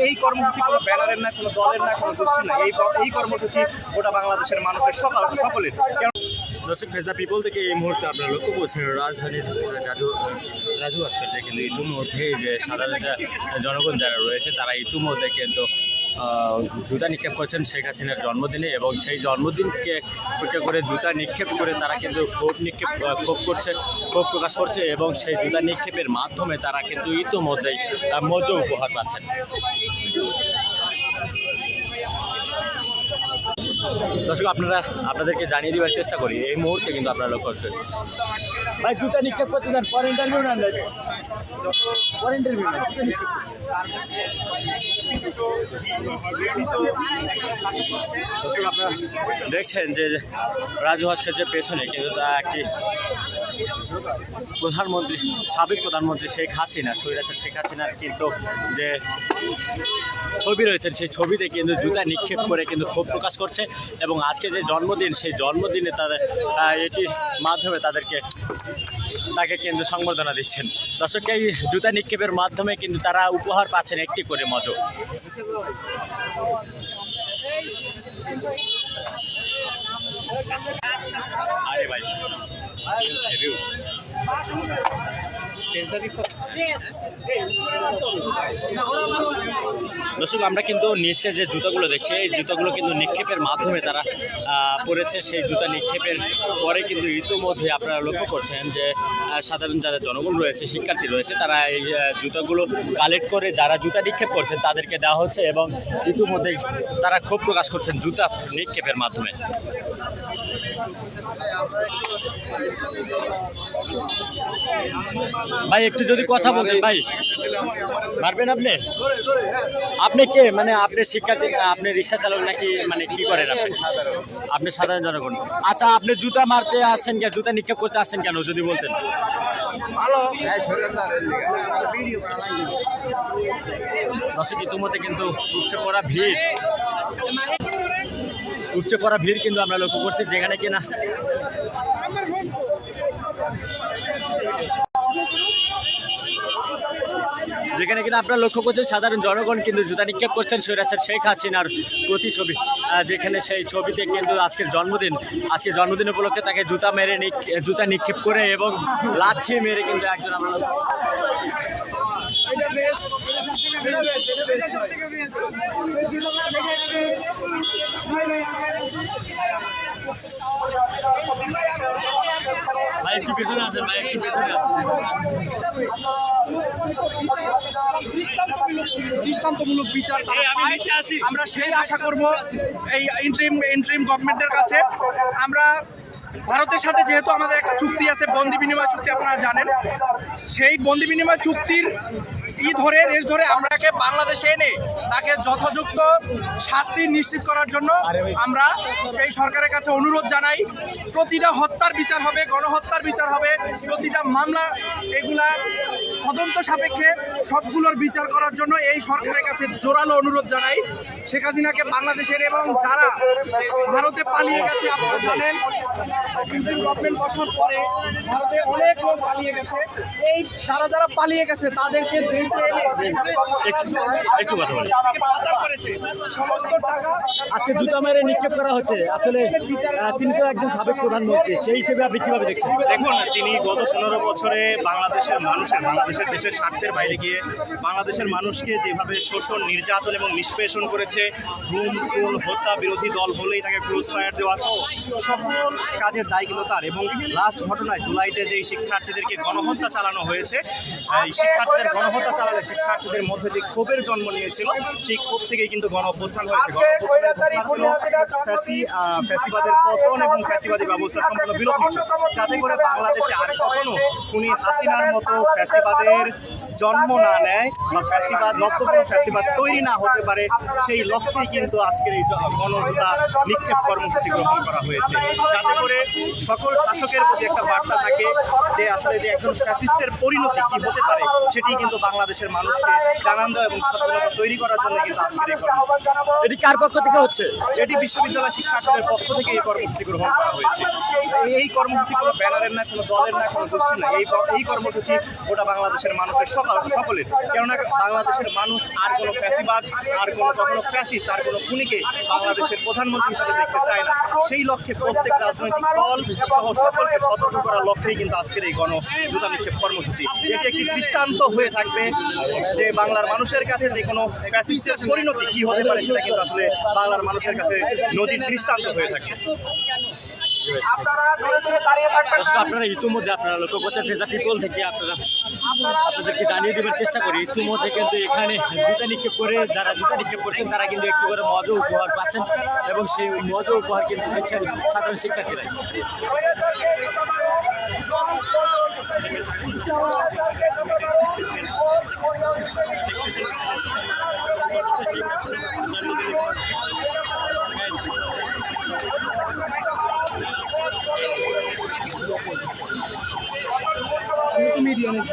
এই কর্মসূচি কোনো ব্যানারের না, কোনো দলের না, কোনো গোষ্ঠীর না। এই এই কর্মসূচি গোটা বাংলাদেশের মানুষের সকল সকলের। দর্শক ফেস দ্য পিপল থেকে এই মুহূর্তে আপনারা লক্ষ্য করছেন, রাজধানীর জাদু রাজু ভাস্কর্যে কিন্তু ইতিমধ্যে যে সাধারণ যা- জনগণ যারা রয়েছে, তারা ইতিমধ্যে কিন্তু জুতা নিক্ষেপ করছেন শেখ হাসিনার জন্মদিনে এবং সেই জন্মদিনকে উপেক্ষা করে জুতা নিক্ষেপ করে তারা কিন্তু ক্ষোভ নিক্ষেপ ক্ষোভ করছে, ক্ষোভ প্রকাশ করছে এবং সেই জুতা নিক্ষেপের মাধ্যমে তারা কিন্তু ইতোমধ্যেই মজা উপহার পাচ্ছেন। দর্শক আপনারা আপনাদেরকে জানিয়ে দেওয়ার চেষ্টা করি এই মুহূর্তে কিন্তু আপনারা লক্ষ্য করছেন। ভাই জুতা নিক্ষেপ করতে দেন পরে ইন্টারভিউ নেন পরে ইন্টারভিউ দর্শক আপনারা দেখছেন যে রাজু যে পেছনে কিন্তু তা একটি প্রধানমন্ত্রী, সাবেক প্রধানমন্ত্রী শেখ হাসিনা, স্বৈরাচার শেখ হাসিনার কিন্তু যে ছবি রয়েছেন, সেই ছবিতে কিন্তু জুতা নিক্ষেপ করে কিন্তু ক্ষোভ প্রকাশ করছে এবং আজকে যে জন্মদিন, সেই জন্মদিনে তাদের এটির মাধ্যমে তাদেরকে, তাকে কিন্তু সংবর্ধনা দিচ্ছেন। দর্শক, এই জুতা নিক্ষেপের মাধ্যমে কিন্তু তারা উপহার পাচ্ছেন একটি করে মজো। Shoot it! দর্শক, আমরা কিন্তু নিচে যে জুতাগুলো দেখছি, এই জুতাগুলো কিন্তু নিক্ষেপের মাধ্যমে তারা পড়েছে সেই জুতা নিক্ষেপের পরে কিন্তু ইতিমধ্যে আপনারা লক্ষ্য করছেন যে সাধারণ যারা জনগণ রয়েছে, শিক্ষার্থী রয়েছে, তারা এই জুতাগুলো কালেক্ট করে যারা জুতা নিক্ষেপ করছেন, তাদেরকে দেওয়া হচ্ছে এবং ইতিমধ্যে তারা ক্ষোভ প্রকাশ করছেন জুতা নিক্ষেপের মাধ্যমে। ভাই একটু যদি কথা বলতেন ভাই। পারবেন আপনি? আপনি কে? মানে আপনি শিক্ষার্থী আপনি রিক্সা চালক নাকি মানে কি করেন আপনি? আপনি সাধারণ জনগণ। আচ্ছা আপনি জুতা মারতে আসছেন কেন? জুতা নিক্ষেপ করতে আসছেন কেন যদি বলতেন? দর্শক ইতিমধ্যে কিন্তু উচ্চ পড়া ভিড়। উপচে পড়া ভিড় কিন্তু আমরা লক্ষ্য করছি যেখানে কিনা যেখানে কিনা আপনারা লক্ষ্য করছেন সাধারণ জনগণ কিন্তু জুতা নিক্ষেপ করছেন সৈরাচার শেখ হাসিনার প্রতিছবি যেখানে সেই ছবিতে কিন্তু আজকের জন্মদিন আজকের জন্মদিন উপলক্ষে তাকে জুতা মেরে জুতা নিক্ষেপ করে এবং লাথি মেরে কিন্তু একজন আমরা ভাই, একটু পেছনে আছেন ভাই, একটু পেছনে আছেন দৃষ্টান্তমূলক বিচার তারা পায়। আমরা সেই আশা করব এই ইন্ট্রিম ইন্ট্রিম গভর্নমেন্টের কাছে। আমরা ভারতের সাথে যেহেতু আমাদের একটা চুক্তি আছে বন্দি বিনিময় চুক্তি আপনারা জানেন। সেই বন্দি বিনিময় চুক্তির ই ধরে রেস ধরে আমরাকে বাংলাদেশে এনে তাকে যথাযথ শাস্তি নিশ্চিত করার জন্য আমরা সেই সরকারের কাছে অনুরোধ জানাই। প্রতিটা হত্যার বিচার হবে গণহত্যার বিচার হবে প্রতিটা মামলা এগুলা তদন্ত সাপেক্ষে সবগুলোর বিচার করার জন্য এই সরকারের কাছে জোরালো অনুরোধ জানাই। শেখ হাসিনাকে বাংলাদেশের এবং যারা ভারতে পালিয়ে গেছে আপনারা জানেন গভর্নমেন্ট বসার পরে ভারতে অনেক লোক পালিয়ে গেছে। এই যারা যারা পালিয়ে গেছে তাদেরকে দেশে পাচার করেছে। সমস্ত টাকা আজকে জুতা মেরে নিক্ষেপ করা হচ্ছে। আসলে তিনি তো একজন সাবেক প্রধানমন্ত্রী সেই হিসেবে আপনি কীভাবে দেখছেন? দেখুন তিনি গত পনেরো বছরে বাংলাদেশের মানুষের বাংলাদেশের দেশের স্বার্থের বাইরে গিয়ে বাংলাদেশের মানুষকে যেভাবে শোষণ, নির্যাতন এবং নিষ্পেষণ করেছে ঘুম খুন, হত্যা বিরোধী দল হলেই তাকে ক্রুজ ফায়ার দেওয়া সহ সকল কাজের দায় কিন্তু তার এবং লাস্ট ঘটনায় জুলাইতে যেই শিক্ষার্থীদেরকে গণহত্যা চালানো হয়েছে, এই শিক্ষার্থীদের গণহত্যা চালালে শিক্ষার্থীদের মধ্যে যে ক্ষোভের জন্ম নিয়েছিল, সেই ক্ষোভ থেকেই কিন্তু গণ অভ্যুত্থান হয়েছে ফ্যাসি ফ্যাসিবাদের পতন এবং ফ্যাসিবাদী ব্যবস্থা সম্পূর্ণ বিলোপ যাতে করে বাংলাদেশে আর কখনো খুনি হাসিনার মতো ফ্যাসিবাদের জন্ম না নেয় বা ফ্যাসিবাদ নব্য ফ্যাসিবাদ তৈরি না হতে পারে সেই লক্ষ্যেই কিন্তু আজকের এই গণজোতা নিক্ষেপ কর্মসূচি গ্রহণ করা হয়েছে। যাতে করে সকল শাসকের প্রতি একটা বার্তা থাকে যে আসলে যে একজন ফ্যাসিস্টের পরিণতি কি হতে পারে সেটি কিন্তু বাংলাদেশের মানুষকে জানান দেওয়া এবং সচেতনতা তৈরি করার জন্য কিন্তু আজকের এই কর্মসূচি। এটি কার পক্ষ থেকে হচ্ছে? এটি বিশ্ববিদ্যালয় শিক্ষা আসনের পক্ষ থেকে এই কর্মসূচি গ্রহণ করা হয়েছে। এই- এই কর্মসূচি কোনো ব্যানারের না কোনো দলের না কোনো গোষ্ঠীর না। এই এই কর্মসূচি গোটা বাংলাদেশের মানুষের সকল সকলের কেননা বাংলাদেশের মানুষ আর কোনো ফ্যাসিবাদ, আর কোনো কখনো ফ্যাসিস্ট, আর কোনো খুনিকে বাংলাদেশের প্রধানমন্ত্রী হিসেবে দেখতে চায় না। সেই লক্ষ্যে প্রত্যেক রাজনৈতিক দল সহ সকলকে সতর্ক করার লক্ষ্যেই কিন্তু আজকের এই গণ জুতা নিক্ষেপ কর্মসূচি। এটি একটি দৃষ্টান্ত হয়ে থাকবে যে বাংলার মানুষের কাছে যে কোনো ফ্যাসিস্টের পরিণতি কি হতে পারে, সেটা কিন্তু আসলে বাংলার মানুষের কাছে নদীর দৃষ্টান্ত হয়ে থাকে আপনারা ইতিমধ্যে আপনারা লক্ষ্য করছেন ফেসা পিপল থেকে আপনারা আপনাদেরকে জানিয়ে দেবার চেষ্টা করি ইতিমধ্যে কিন্তু এখানে জুতা নিক্ষেপ করে যারা জুতা নিক্ষেপ করছেন তারা কিন্তু একটু করে মজা উপহার পাচ্ছেন এবং সেই মজা উপহার কিন্তু দিচ্ছেন সাধারণ শিক্ষার্থীরাই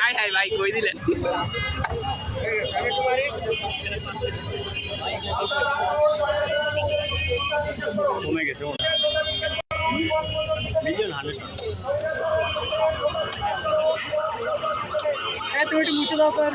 হাই হাই ভাই কই দিলেন কমে গেছে মিলিয়ন হান্ড্রেড তুমি একটু মুছে দাও তো আর